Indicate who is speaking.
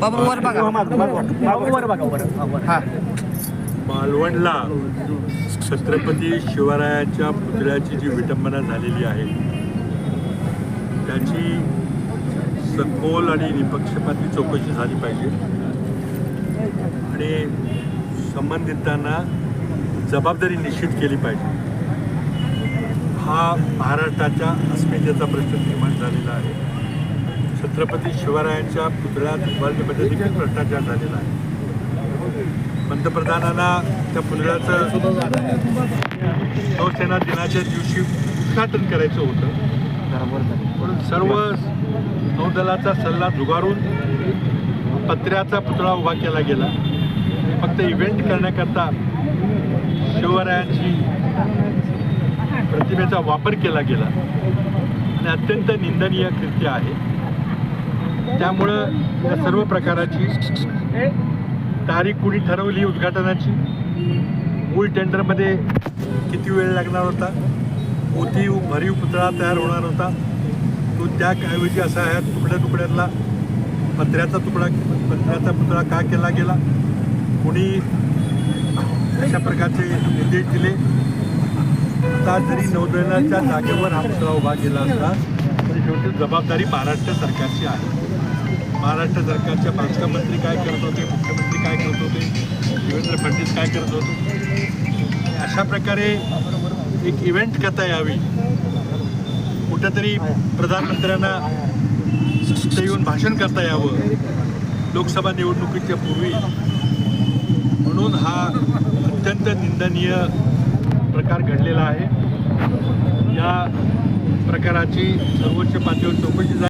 Speaker 1: बाबा वर बघा. हा.
Speaker 2: मालवणला छत्रपती शिवरायाच्या पुतळ्याची जी विटंबना झालेली आहे त्याची सखोल आणि निपक्षपाती चौकशी झाली पाहिजे. आणि संबंधितांना जबाबदारी निश्चित केली पाहिजे. हा महाराष्ट्राच्या अस्मितेचा प्रश्न निर्माण झालेला आहे. छत्रपती शिवरायांच्या पुतळ्यात उभारणीमध्ये देखील भ्रष्टाचार झालेला आहे. पंतप्रधानांना त्या पुतळ्याचं नौसेना दिनाच्या दिवशी उद्घाटन करायचं होतं. म्हणून सर्व नौदलाचा सल्ला झुगारून पत्र्याचा पुतळा उभा केला गेला. फक्त इव्हेंट करण्याकरता शिवरायांची प्रतिमेचा वापर केला गेला. आणि अत्यंत निंदनीय कृत्य आहे. त्यामुळं या सर्व प्रकाराची तारीख कुणी ठरवली उद्घाटनाची? मूळ टेंडरमध्ये किती वेळ लागणार होता? मोठी भरीव पुतळा तयार होणार होता? तो त्याऐवजी असा ह्या तुकड्या तुकड्यातला पत्र्याचा तुकडा पत्र्याचा पुतळा का केला गेला? कोणी अशा प्रकारचे निर्देश दिले? आता जरी नौदलाच्या जागेवर हा पुतळा उभा केला असता शेवटी जबाबदारी महाराष्ट्र सरकारची आहे. महाराष्ट्र सरकारच्या बांधकाम मंत्री काय करत होते मुख्यमंत्री काय करत होते देवेंद्र फडणवीस काय करत होते? अशा प्रकारे एक इव्हेंट करता यावी. कुठंतरी प्रधानमंत्र्यांना तिथे येऊन भाषण करता यावं. लोकसभा निवडणुकीच्या पूर्वी. म्हणून हा अत्यंत निंदनीय प्रकार घडलेला आहे. या प्रकाराची सर्वोच्च पातळीवर चौकशी झाली.